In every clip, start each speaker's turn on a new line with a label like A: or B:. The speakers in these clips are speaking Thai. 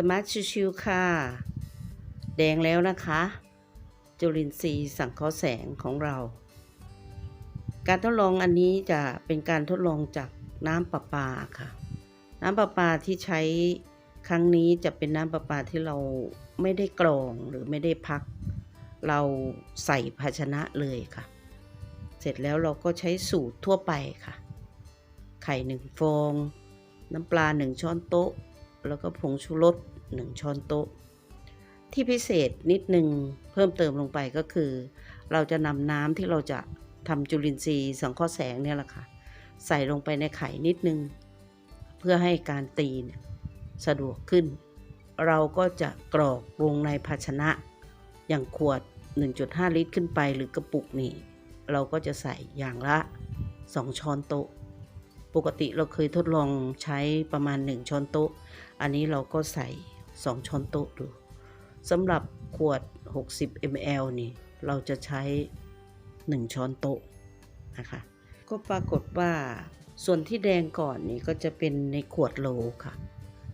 A: สมาร์ทชิวๆค่ะ แดงแล้วนะคะ จุลินทรีย์สังเคราะห์แสงของเรา การทดลองอันนี้จะเป็นการทดลองจากน้ำประปาค่ะ น้ำประปาที่ใช้ครั้งนี้จะเป็นน้ำประปาที่เราไม่ได้กรองหรือไม่ได้พัก เราใส่ภาชนะเลยค่ะ เสร็จแล้วเราก็ใช้สูตรทั่วไปค่ะ ไข่หนึ่งฟอง น้ำปลาหนึ่งช้อนโต๊ะ แล้วก็ผงชูรสหนึ่งช้อนโต๊ะ ที่พิเศษนิดนึงเพิ่มเติมลงไปก็คือ เราจะนำน้ำที่เราจะทำจุลินทรีย์สังเคราะห์แสงเนี่ยแหละค่ะ ใส่ลงไปในไข่นิดนึง เพื่อให้การตีนสะดวกขึ้น เราก็จะกรอกลงในภาชนะอย่างขวด 1.5 ลิตรขึ้นไปหรือกระปุกนี่ เราก็จะใส่อย่างละ 2 ช้อนโต๊ะ ปกติเราเคยทดลองใช้ประมาณ 1 ช้อนโต๊ะ อันนี้เราก็ใส่ 2 ช้อนโต๊ะดูสำหรับขวด 60 ml นี่ เราจะใช้ 1 ช้อนโต๊ะนะคะ ก็ปรากฏว่าส่วนที่แดงก่อนนี่ก็จะเป็นในขวดโลค่ะ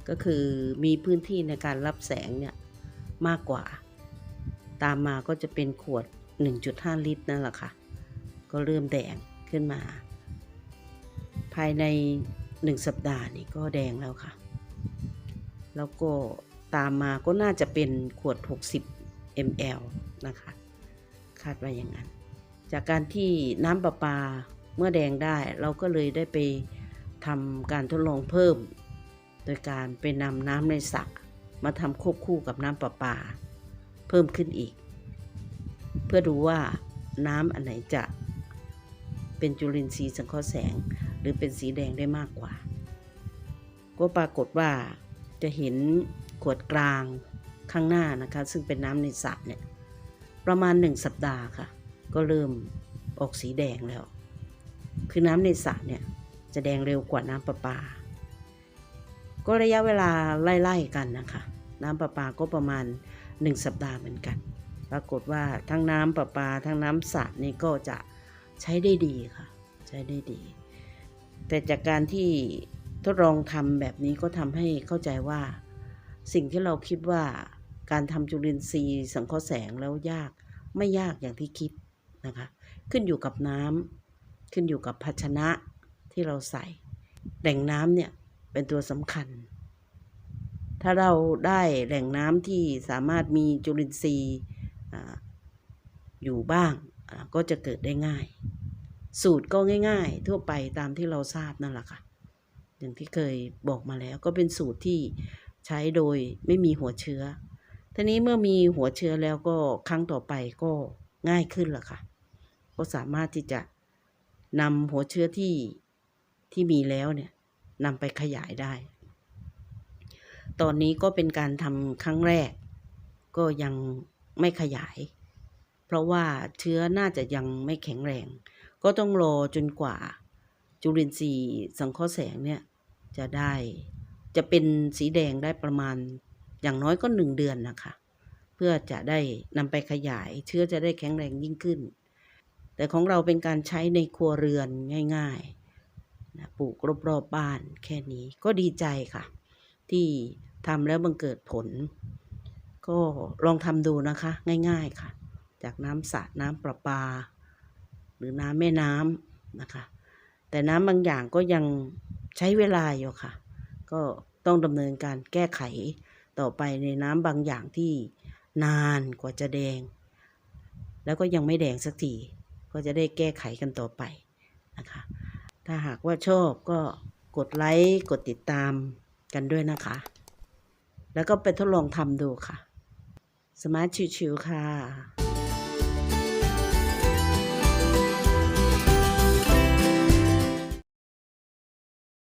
A: ก็คือมีพื้นที่ในการรับแสงเนี่ยมากกว่า ตามมาก็จะเป็นขวด 1.5 ลิตรนั่นแหละค่ะ ก็เริ่มแดงขึ้นมา ภายใน1สัปดาห์นี่ก็แดงแล้วค่ะ แล้วก็ตามมาก็น่าจะเป็นขวด 60 ml นะคะ คาดว่าอย่างนั้น จากการที่น้ำประปาเมื่อแดงได้เราก็เลยได้ไปทำการทดลองเพิ่ม โดยการไปนำน้ำในสระมาทำควบคู่กับน้ำประปา เพิ่มขึ้นอีก เพื่อดูว่าน้ำอันไหนจะ เป็นจุลินทรีย์สังเคราะห์แสง หรือเป็นสีแดงได้มากกว่า ก็ปรากฏว่าจะเห็นขวดกลางข้างหน้านะคะ ซึ่งเป็นน้ำในสระเนี่ยประมาณ 1 สัปดาห์ค่ะ ก็เริ่มออกสีแดงแล้ว คือน้ำในสระเนี่ยจะแดงเร็วกว่าน้ำประปา ก็ระยะเวลาไล่ๆกันนะคะ น้ำประปาก็ประมาณ 1 สัปดาห์เหมือนกัน ปรากฏว่าทั้งน้ำประปาทั้งน้ำสระนี่ก็จะ ใช้ได้ดีค่ะ ใช้ได้ดี แต่จากการที่ทดลองทำแบบนี้ก็ทำให้เข้าใจว่า สิ่งที่เราคิดว่าการทำจุลินทรีย์สังเคราะห์แสงแล้วยากไม่ยากอย่างที่คิดนะคะ ขึ้นอยู่กับน้ำขึ้นอยู่กับภาชนะที่เราใส่แหล่งน้ำเนี่ยเป็นตัวสำคัญ ถ้าเราได้แหล่งน้ำที่สามารถมีจุลินทรีย์อยู่บ้าง ก็จะเกิดได้ง่าย สูตรก็ง่าย ๆ ทั่วไปตามที่เราทราบนั่นแหละค่ะ อย่างที่เคยบอกมาแล้วก็เป็นสูตรที่ใช้โดยไม่มีหัวเชื้อทีนี้เมื่อมีหัวเชื้อแล้วก็ครั้งต่อไปก็ง่ายขึ้นละค่ะ ก็สามารถที่จะนำหัวเชื้อที่ที่มีแล้วเนี่ยนำไปขยายได้ ตอนนี้ก็เป็นการทำครั้งแรก ก็ยังไม่ขยาย ราะว่าเชื้อน่าจะยังไม่แข็งแรง ก็ต้องรอจนกว่า จุลินทรีย์สังเคราะห์แสงเนี่ยจะได้จะเป็นสีแดงได้ประมาณอย่างน้อยก็หนึ่งเดือนนะคะ เพื่อจะได้นำไปขยาย เชื้อจะได้แข็งแรงยิ่งขึ้น แต่ของเราเป็นการใช้ในครัวเรือนง่ายๆนะปลูกรอบๆบบ้านแค่นี้ก็ดีใจค่ะ ที่ทำแล้วบังเกิดผล ก็ลองทำดูนะคะ ง่าย ๆค่ะ จากน้ำสระน้ำประปา หรือน้ำแม่น้ำนะคะ แต่น้ำบางอย่างก็ยังใช้เวลาอยู่ค่ะ ก็ต้องดำเนินการแก้ไขต่อไปในน้ำบางอย่างที่นานกว่าจะแดง แล้วก็ยังไม่แดงสักทีก็จะได้แก้ไขกันต่อไปนะคะ ถ้าหากว่าชอบก็กดไลค์กดติดตามกันด้วยนะคะ แล้วก็ไปทดลองทำดูค่ะ สมาร์ทชิวๆค่ะ